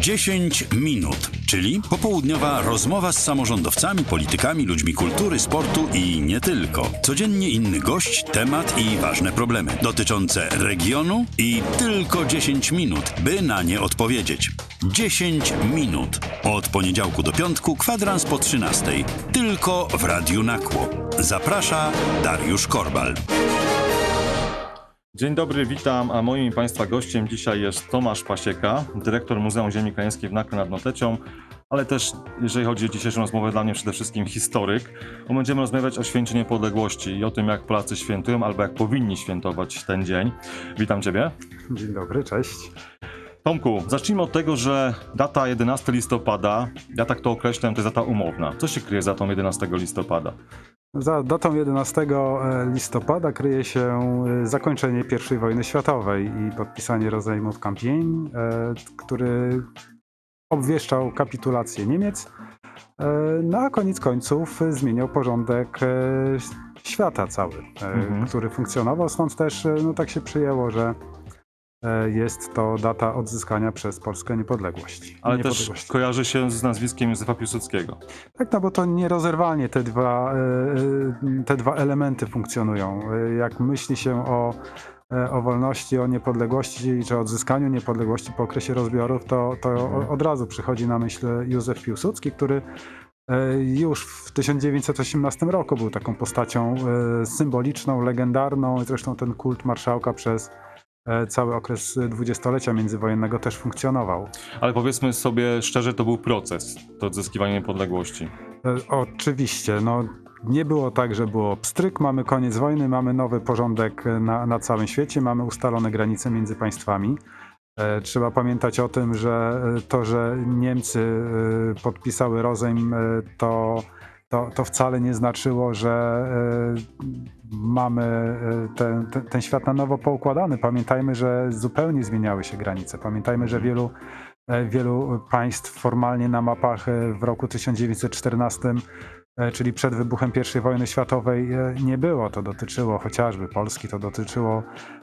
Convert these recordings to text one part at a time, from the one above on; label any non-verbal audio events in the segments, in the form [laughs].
10 minut, czyli popołudniowa rozmowa z samorządowcami, politykami, ludźmi kultury, sportu i nie tylko. Codziennie inny gość, temat i ważne problemy dotyczące regionu i tylko 10 minut, by na nie odpowiedzieć. 10 minut. Od poniedziałku do piątku, kwadrans po 13. Tylko w Radiu Nakło. Zaprasza Dariusz Korbal. Dzień dobry, witam, a moim Państwa gościem dzisiaj jest Tomasz Pasieka, dyrektor Muzeum Ziemi Krajeńskiej w Nakle nad Notecią, ale też, jeżeli chodzi o dzisiejszą rozmowę, dla mnie przede wszystkim historyk, bo będziemy rozmawiać o święcie niepodległości i o tym, jak Polacy świętują albo jak powinni świętować ten dzień. Witam Ciebie. Dzień dobry, cześć. Tomku, zacznijmy od tego, że data 11 listopada, ja tak to określam, to jest data umowna. Co się kryje za tą 11 listopada? Za datą 11 listopada kryje się e, zakończenie I wojny światowej i podpisanie rozejmu w e, który obwieszczał kapitulację Niemiec, e, no a koniec końców zmieniał porządek świata cały, Mhm. który funkcjonował. Stąd też no, tak się przyjęło, że jest to data odzyskania przez Polskę niepodległości. Ale też niepodległości. kojarzy się z nazwiskiem Józefa Piłsudskiego. Tak, no bo to nierozerwalnie te dwa, e, e, te dwa elementy funkcjonują. E, Jak myśli się o, e, o wolności, o niepodległości, czy odzyskaniu niepodległości po okresie rozbiorów, to, to o- od razu przychodzi na myśl Józef Piłsudski, który e, już w 1918 roku był taką postacią e, symboliczną, legendarną. Zresztą ten kult marszałka przez e, cały okres dwudziestolecia międzywojennego też funkcjonował. Ale powiedzmy sobie szczerze, to był proces, to odzyskiwanie niepodległości. E, Oczywiście, no nie było tak, że było pstryk, mamy koniec wojny, mamy nowy porządek na, na całym świecie, mamy ustalone granice między państwami. E, Trzeba pamiętać o tym, że e, to, że Niemcy e, podpisały rozejm, e, to, to, to wcale nie znaczyło, że e, mamy e, ten, ten, ten świat na nowo poukładany. Pamiętajmy, że zupełnie zmieniały się granice. Pamiętajmy, że wielu e, wielu państw formalnie na mapach w roku 1914, e, czyli przed wybuchem I wojny światowej, e, nie było. To dotyczyło chociażby Polski, to dotyczyło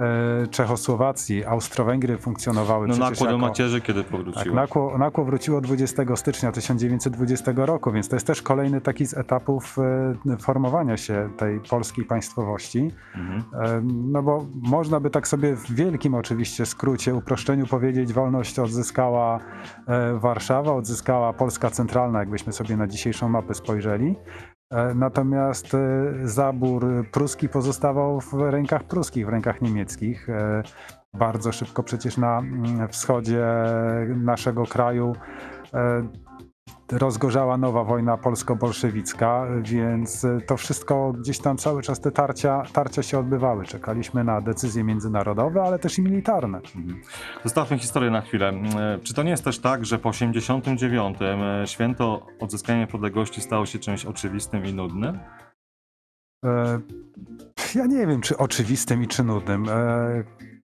e, Czechosłowacji, Austro-Węgry funkcjonowały No przecież nakło do jako... macierzy, kiedy Tak, powróciło. nakło, nakło wróciło 20 stycznia 1920 roku, więc to jest też kolejny taki z etapów e, formowania się tej polskiej państwowości. Mhm. E, No bo można by tak sobie w wielkim oczywiście skrócie, uproszczeniu powiedzieć, wolność odzyskała e, Warszawa, odzyskała Polska Centralna, jakbyśmy sobie na dzisiejszą mapę spojrzeli. E, Natomiast e, zabór pruski pozostawał w rękach pruskich, w rękach niemieckich. E, Bardzo szybko przecież na mm, wschodzie naszego kraju rozgorzała nowa wojna polsko-bolszewicka, więc e, to wszystko gdzieś tam cały czas te tarcia, tarcia się odbywały. Czekaliśmy na decyzje międzynarodowe, ale też i militarne. Mhm. Zostawmy historię na chwilę. E, Czy to nie jest też tak, że po 89 e, święto odzyskania niepodległości stało się czymś oczywistym i nudnym? Ja nie wiem, czy oczywistym i czy nudnym.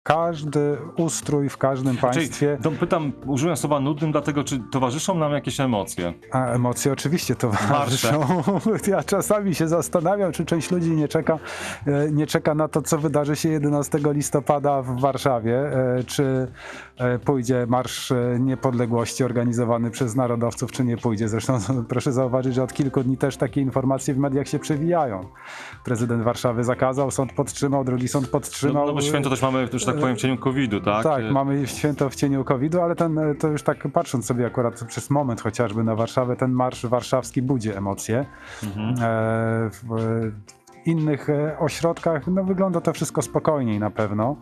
Każdy ustrój w każdym państwie, Czyli, to pytam, użyłem słowa nudnym, dlatego czy towarzyszą nam jakieś emocje? a emocje oczywiście towarzyszą. [laughs] Ja czasami się zastanawiam, czy część ludzi nie czeka, e, nie czeka na to, co wydarzy się 11 listopada w Warszawie, e, czy e, pójdzie Marsz Niepodległości organizowany przez narodowców, czy nie pójdzie. Zresztą [laughs] proszę zauważyć, że od kilku dni też takie informacje w mediach się przewijają. Prezydent Warszawy zakazał, sąd podtrzymał, drugi sąd No, podtrzymał. no bo święto też mamy, że tak powiem, w cieniu COVID-u, tak? Tak, E, mamy święto w cieniu COVID-u, ale ten, to już tak patrząc sobie akurat przez moment chociażby na Warszawę, ten marsz warszawski budzi emocje. Mhm. E, w, w innych e, ośrodkach no, wygląda to wszystko spokojniej na pewno.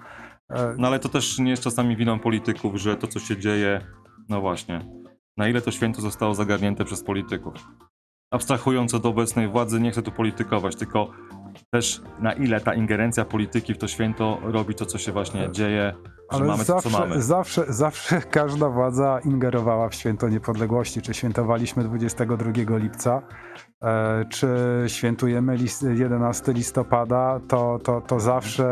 E, No ale to też nie jest czasami winą polityków, że to, co się dzieje, no właśnie, na ile to święto zostało zagarnięte przez polityków. Abstrahując od obecnej władzy, nie chcę tu politykować, tylko też na ile ta ingerencja polityki w to święto robi to, co się właśnie dzieje, że Ale mamy to, co zawsze, mamy. zawsze, zawsze [laughs] każda władza ingerowała w święto niepodległości. Czy świętowaliśmy 22 lipca, e, czy świętujemy lis- 11 listopada, to, to, to zawsze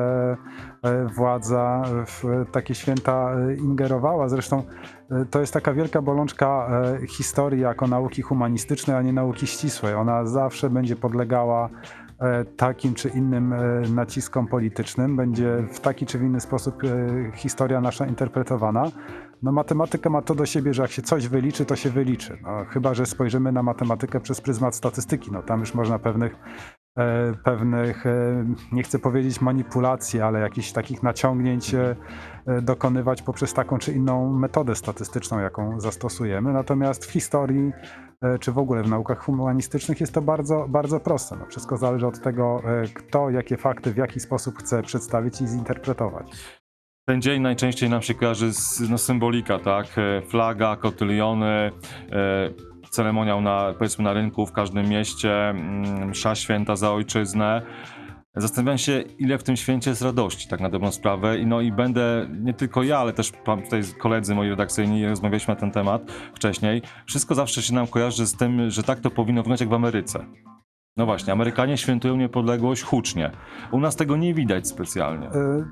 e, władza w takie święta e, ingerowała. Zresztą e, to jest taka wielka bolączka historii jako nauki humanistycznej, a nie nauki ścisłej. Ona zawsze będzie podlegała takim czy innym e, naciskom politycznym, będzie w taki czy w inny sposób e, historia nasza interpretowana, no matematyka ma to do siebie, że jak się coś wyliczy, to się wyliczy. No, chyba, że spojrzymy na matematykę przez pryzmat statystyki, no tam już można pewnych, e, pewnych e, nie chcę powiedzieć manipulacji, ale jakichś takich naciągnięć e, e, dokonywać poprzez taką czy inną metodę statystyczną, jaką zastosujemy. Natomiast w historii e, czy w ogóle w naukach humanistycznych jest to bardzo, bardzo proste. No, wszystko zależy od tego, e, kto jakie fakty w jaki sposób chce przedstawić i zinterpretować. Ten dzień najczęściej nam się kojarzy z no, symbolika, tak? E, Flaga, kotyliony, e, ceremoniał na, powiedzmy na rynku w każdym mieście, mm, msza święta za ojczyznę. Zastanawiam się, ile w tym święcie jest radości, tak na dobrą sprawę. I no i będę, nie tylko ja, ale też tutaj koledzy moi redakcyjni, rozmawialiśmy na ten temat wcześniej. Wszystko zawsze się nam kojarzy z tym, że tak to powinno wyglądać jak w Ameryce. No właśnie, Amerykanie świętują niepodległość hucznie. U nas tego nie widać specjalnie. E,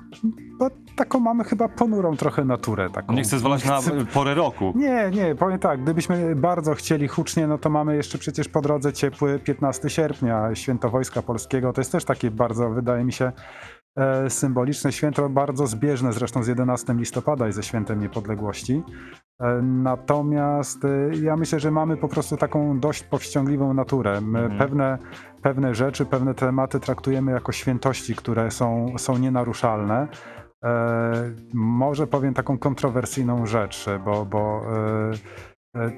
Bo taką mamy chyba ponurą trochę naturę. Taką. Nie chcę zwalać na [laughs] porę roku. Nie, nie, powiem tak, gdybyśmy bardzo chcieli hucznie, no to mamy jeszcze przecież po drodze ciepły 15 sierpnia, święto Wojska Polskiego. To jest też takie bardzo, wydaje mi się, e, symboliczne święto, bardzo zbieżne zresztą z 11 listopada i ze świętem niepodległości. E, Natomiast e, ja myślę, że mamy po prostu taką dość powściągliwą naturę. My Mhm. pewne, pewne rzeczy, pewne tematy traktujemy jako świętości, które są, są nienaruszalne. E, może powiem taką kontrowersyjną rzecz, bo, bo e,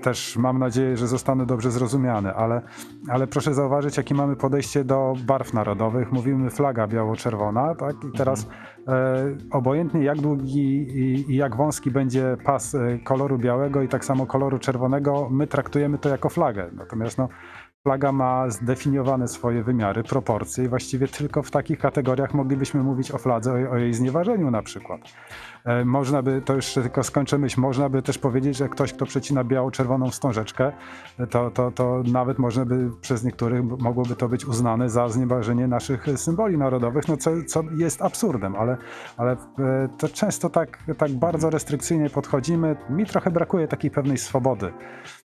też mam nadzieję, że zostanę dobrze zrozumiany, ale, ale proszę zauważyć, jakie mamy podejście do barw narodowych. Mówimy flaga biało-czerwona, tak? I teraz e, obojętnie jak długi i, i jak wąski będzie pas e, koloru białego i tak samo koloru czerwonego, my traktujemy to jako flagę. Natomiast no, Flaga ma zdefiniowane swoje wymiary, proporcje i właściwie tylko w takich kategoriach moglibyśmy mówić o fladze, o, jej znieważeniu na przykład. E, można by, to jeszcze tylko skończę myśl, można by też powiedzieć, że ktoś, kto przecina biało-czerwoną wstążeczkę, e, to, to, to nawet można by przez niektórych mogłoby to być uznane za znieważenie naszych symboli narodowych, no co, co jest absurdem, ale, ale e, to często tak, tak bardzo restrykcyjnie podchodzimy. Mi trochę brakuje takiej pewnej swobody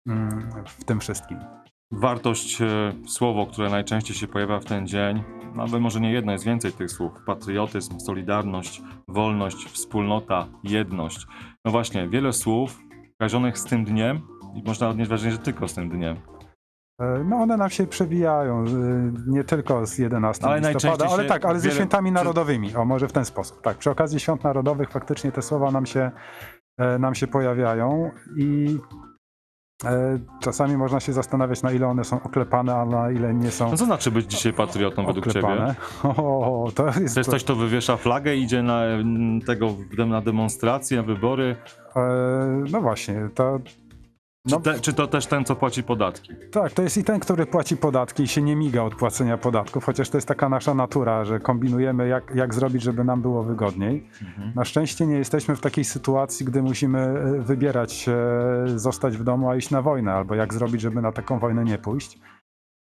mm, w tym wszystkim. Wartość, e, słowo, które najczęściej się pojawia w ten dzień, nawet może nie jedno, jest więcej tych słów. Patriotyzm, solidarność, wolność, wspólnota, jedność. No właśnie, wiele słów kojarzonych z tym dniem i można odnieść wrażenie, że tylko z tym dniem. E, No one nam się przewijają, y, nie tylko z 11 Ale listopada, najczęściej ale tak, ale ze wiele- świętami czy- narodowymi, o może w ten sposób. Tak, przy okazji świąt narodowych faktycznie te słowa nam się, e, nam się pojawiają i e, czasami można się zastanawiać, na ile one są oklepane, a na ile nie są No co znaczy być dzisiaj patriotą według ciebie? oklepane. [laughs] O, to jest, To jest ktoś, kto wywiesza flagę, idzie na mm, tego na demonstracje, na wybory. e, no właśnie, to Czy, No. te, czy to też ten, co płaci podatki? Tak, to jest i ten, który płaci podatki i się nie miga od płacenia podatków, chociaż to jest taka nasza natura, że kombinujemy, jak, jak zrobić, żeby nam było wygodniej. Na szczęście nie jesteśmy w takiej sytuacji, gdy musimy e, wybierać, e, zostać w domu, a iść na wojnę, albo jak zrobić, żeby na taką wojnę nie pójść.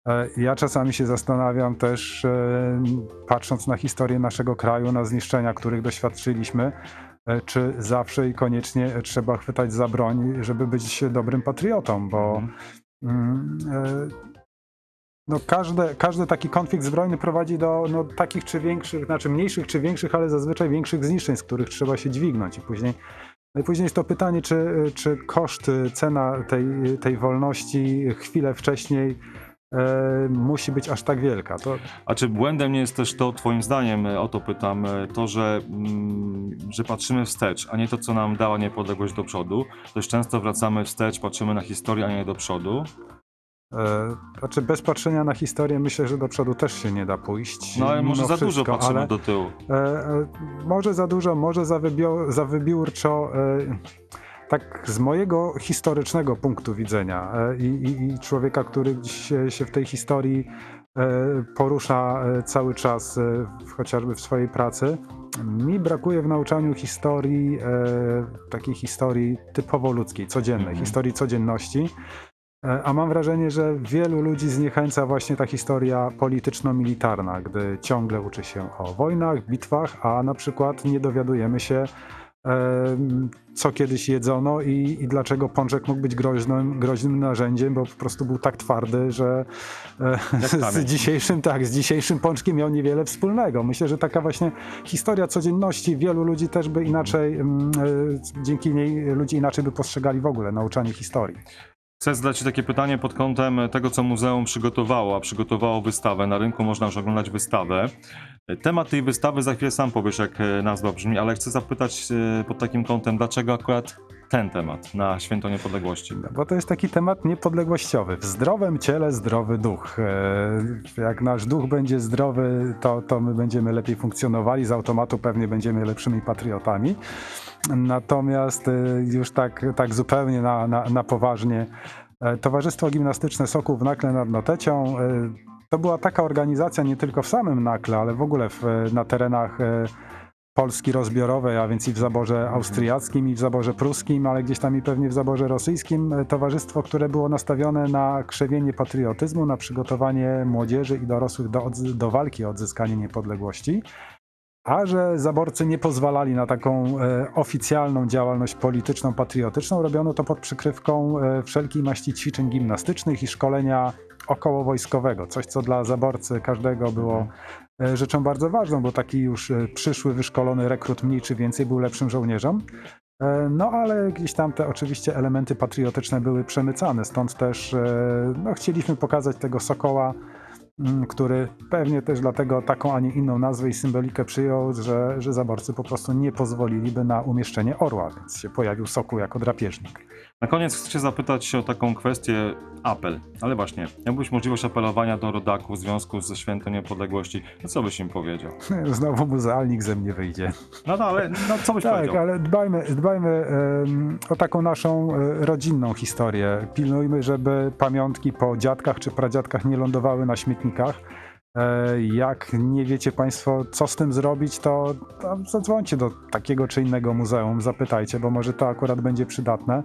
E, Ja czasami się zastanawiam też, e, patrząc na historię naszego kraju, na zniszczenia, których doświadczyliśmy, czy zawsze i koniecznie trzeba chwytać za broń, żeby być dobrym patriotą, bo mm, e, no każde, każdy taki konflikt zbrojny prowadzi do no, takich czy większych, znaczy mniejszych czy większych, ale zazwyczaj większych zniszczeń, z których trzeba się dźwignąć. I później no i później jest to pytanie, czy, czy koszt, cena tej, tej wolności chwilę wcześniej e, musi być aż tak wielka. To, A czy błędem nie jest też to, twoim zdaniem, e, o to pytam, e, to, że, mm, że patrzymy wstecz, a nie to, co nam dała niepodległość do przodu? Dość często wracamy wstecz, patrzymy na historię, a nie do przodu. e, znaczy bez patrzenia na historię myślę, że do przodu też się nie da pójść. No ale może za dużo wszystko, patrzymy ale- do tyłu. E, e, może za dużo, może za, wybio- za wybiórczo. E, tak z mojego historycznego punktu widzenia e, i, i, i człowieka, który się, się w tej historii e, porusza e, cały czas, chociażby w swojej pracy, mi brakuje w nauczaniu historii, takiej historii typowo ludzkiej, codziennej, Mhm. historii codzienności. A mam wrażenie, że wielu ludzi zniechęca właśnie ta historia polityczno-militarna, gdy ciągle uczy się o wojnach, bitwach, a na przykład nie dowiadujemy się co kiedyś jedzono i, i dlaczego pączek mógł być groźnym, groźnym narzędziem, bo po prostu był tak twardy, że e, z dzisiejszym, tak, z dzisiejszym pączkiem miał niewiele wspólnego. Myślę, że taka właśnie historia codzienności wielu ludzi też by inaczej, e, dzięki niej ludzie inaczej by postrzegali w ogóle nauczanie historii. Chcę zadać Ci takie pytanie pod kątem tego, co muzeum przygotowało, a przygotowało wystawę. Na rynku można już oglądać wystawę. Temat tej wystawy za chwilę sam powiesz, jak e, nazwa brzmi, ale chcę zapytać e, pod takim kątem, dlaczego akurat ten temat na Święto Niepodległości? Bo to jest taki temat niepodległościowy. W zdrowym ciele zdrowy duch. E, Jak nasz duch będzie zdrowy, to, to my będziemy lepiej funkcjonowali, z automatu pewnie będziemy lepszymi patriotami. Natomiast już tak, tak zupełnie na, na, na poważnie, Towarzystwo Gimnastyczne Sokół w Nakle nad Notecią e, to była taka organizacja nie tylko w samym Nakle, ale w ogóle w, na terenach e, Polski rozbiorowej, a więc i w zaborze austriackim, i w zaborze pruskim, ale gdzieś tam i pewnie w zaborze rosyjskim. e, Towarzystwo, które było nastawione na krzewienie patriotyzmu, na przygotowanie młodzieży i dorosłych do, do walki o odzyskanie niepodległości. A że zaborcy nie pozwalali na taką e, oficjalną działalność polityczną, patriotyczną, robiono to pod przykrywką e, wszelkiej maści ćwiczeń gimnastycznych i szkolenia okołowojskowego. Coś, co dla zaborcy każdego było e, rzeczą bardzo ważną, bo taki już e, przyszły, wyszkolony rekrut mniej czy więcej był lepszym żołnierzem. E, No ale gdzieś tam te oczywiście elementy patriotyczne były przemycane, stąd też no, chcieliśmy pokazać tego Sokoła, który pewnie też dlatego taką, a nie inną nazwę i symbolikę przyjął, że, że zaborcy po prostu nie pozwoliliby na umieszczenie orła, więc się pojawił Sokół jako drapieżnik. Na koniec chcę Cię zapytać się o taką kwestię apel. Ale właśnie, jakbyś możliwość apelowania do rodaków w związku ze Świętem Niepodległości, to co byś im powiedział? [laughs] Znowu muzealnik ze mnie wyjdzie. No, no ale no, co byś Tak, powiedział? ale dbajmy, dbajmy em, o taką naszą e, rodzinną historię. Pilnujmy, żeby pamiątki po dziadkach czy pradziadkach nie lądowały na śmietnikach. E, Jak nie wiecie Państwo, co z tym zrobić, to, to zadzwońcie do takiego czy innego muzeum, zapytajcie, bo może to akurat będzie przydatne.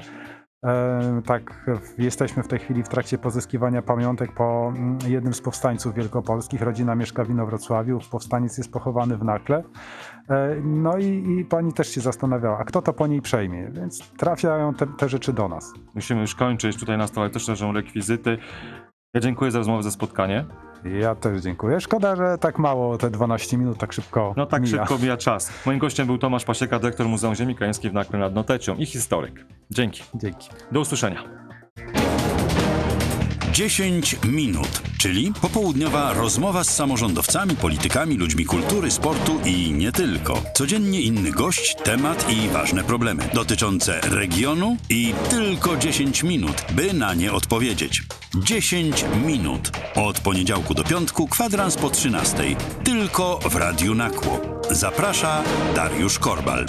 E, Tak, jesteśmy w tej chwili w trakcie pozyskiwania pamiątek po mm, jednym z powstańców wielkopolskich. Rodzina mieszka w Inowrocławiu, powstaniec jest pochowany w Nakle. E, No i, i pani też się zastanawiała, a kto to po niej przejmie, więc trafiają te, te rzeczy do nas. Musimy już kończyć. Tutaj na stole też leżą rekwizyty. Ja dziękuję za rozmowę, za spotkanie. Ja też dziękuję. Szkoda, że tak mało, te 12 minut tak szybko No tak mija. szybko mija czas. Moim gościem był Tomasz Pasieka, dyrektor Muzeum Ziemi Krajeńskiej w Nakle nad Notecią i historyk. Dzięki. Dzięki. Do usłyszenia. 10 minut, czyli popołudniowa rozmowa z samorządowcami, politykami, ludźmi kultury, sportu i nie tylko. Codziennie inny gość, temat i ważne problemy dotyczące regionu i tylko 10 minut, by na nie odpowiedzieć. 10 minut. Od poniedziałku do piątku, kwadrans po 13. Tylko w Radiu Nakło. Zaprasza Dariusz Korbal.